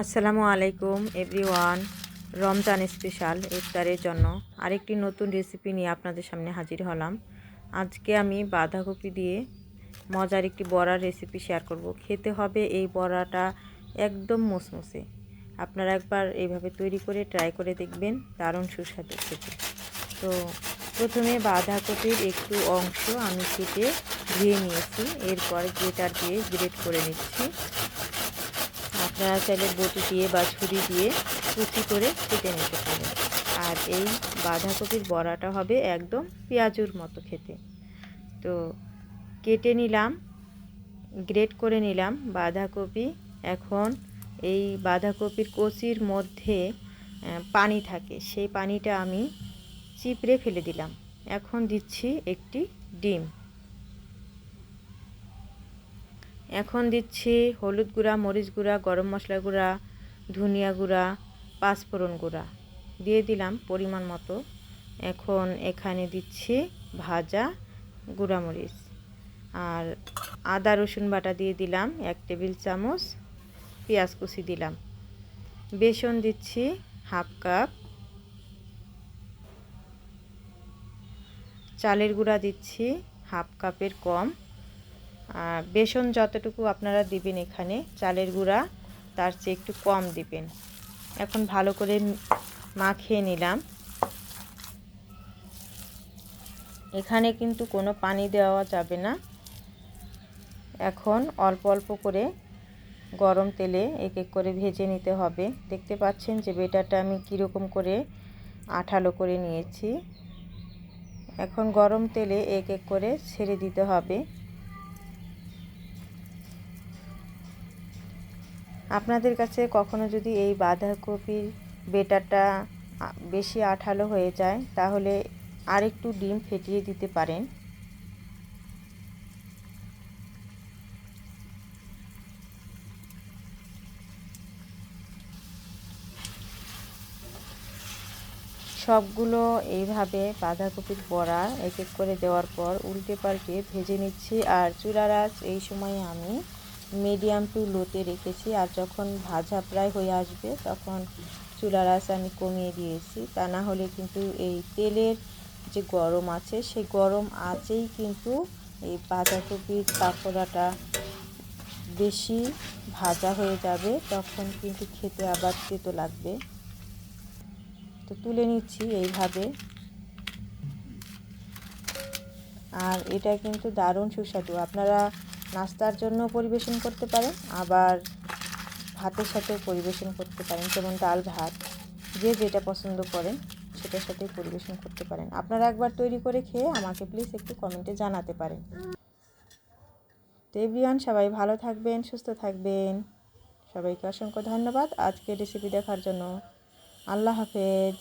আসসালামু আলাইকুম, everyone. Ramzan special, ইফতারের জন্য আরেকটি নতুন রেসিপি নিয়ে আপনাদের সামনে হাজির হলাম। আজকে আমি বাঁধাকপি দিয়ে মজার একটি বড়ার রেসিপি শেয়ার করব। খেতে হবে এই বড়াটা একদম মুসমুসে। আপনারা একবার এইভাবে তৈরি করে ট্রাই করে দেখবেন, দারুণ সুস্বাদু খেতে। তো প্রথমে বাঁধাকপির একটু অংশ আমি কেটে ধুয়ে নিয়েছি। এরপর গ্রেটার দিয়ে গ্রেট করে নিচ্ছি। আপনারা চাইলে বটি দিয়ে বা ছুরি দিয়ে কুচি করে কেটে নিতে পারেন। আর এই বাঁধাকপির বড়াটা হবে একদম পেঁয়াজুর মতো খেতে। তো কেটে নিলাম, গ্রেট করে নিলাম বাঁধাকপি। এখন এই বাঁধাকপির কচির মধ্যে পানি থাকে। সেই পানিটা আমি চিপড়ে ফেলে দিলাম। এখন দিচ্ছি একটি ডিম। এখন দিচ্ছি হলুদ গুঁড়া, মরিচ গুঁড়া, গরম মশলা গুঁড়া, ধনিয়া গুঁড়া, পাঁচফোড়ন গুঁড়া। দিয়ে দিলাম পরিমাণ মতো। এখন এখানে দিচ্ছি ভাজা গুঁড়া মরিচ আর আদা, রসুন বাটা দিয়ে দিলাম এক টেবিল চামচ। পেঁয়াজ কুচি দিলাম। বেসন দিচ্ছি হাফ কাপ। চালের গুঁড়া দিচ্ছি হাফ কাপের কম। বেসন যতটুকু আপনারা দিবেন এখানে, চালের গুঁড়া, তার চেয়ে একটু কম দিবেন। এখন ভালো করে মাখিয়ে নিলাম। এখানে কিন্তু কোনো পানি দেওয়া যাবে না। এখন অল্প অল্প করে গরম তেলে এক এক করে ভেজে নিতে হবে। দেখতে পাচ্ছেন যে বেটারটা আমি কীরকম করে আঠালো করে নিয়েছি। এখন গরম তেলে এক এক করে ছেড়ে দিতে হবে। আপনাদের কাছে কখনো যদি এই বাঁধাকপির বেটারটা বেশি আঠালো হয়ে যায়, তাহলে আরেকটু ডিম ফেটিয়ে দিতে পারেন। সবগুলো এইভাবে বাঁধাকপির বড়া এক এক করে দেওয়ার পর উল্টে পাল্টে ভেজে নিচ্ছি। আর চুলার আঁচ এই সময়ে আমি মিডিয়াম টু লোতে রেখেছি আর যখন ভাজা প্রায় হয়ে আসবে তখন চুলার আঁচ আমি কমিয়ে দিয়েছি। তা না হলে কিন্তু এই তেলের যে গরম আছে, সেই গরম আঁচেই কিন্তু এই বাঁধাকপির পাকোড়াটা বেশি ভাজা হয়ে যাবে, তখন কিন্তু খেতে আবার তেতো লাগবে। তো তুলে নিচ্ছি এইভাবে। আর এটা কিন্তু দারুণ সুস্বাদু। আপনারা নাস্তার জন্য পরিবেশন করতে পারেন, আবার ভাতের সাথে পরিবেশন করতে পারেন, যেমন ডাল ভাত, যে যেটা পছন্দ করেন, সেটার সাথে পরিবেশন করতে পারেন। আপনারা একবার তৈরি করে খেয়ে আমাকে প্লিজ একটু কমেন্টে জানাতে পারেন। তো সবাই ভালো থাকবেন, সুস্থ থাকবেন। সবাইকে অসংখ্য ধন্যবাদ আজকে রেসিপি দেখার জন্য। আল্লাহ হাফেজ।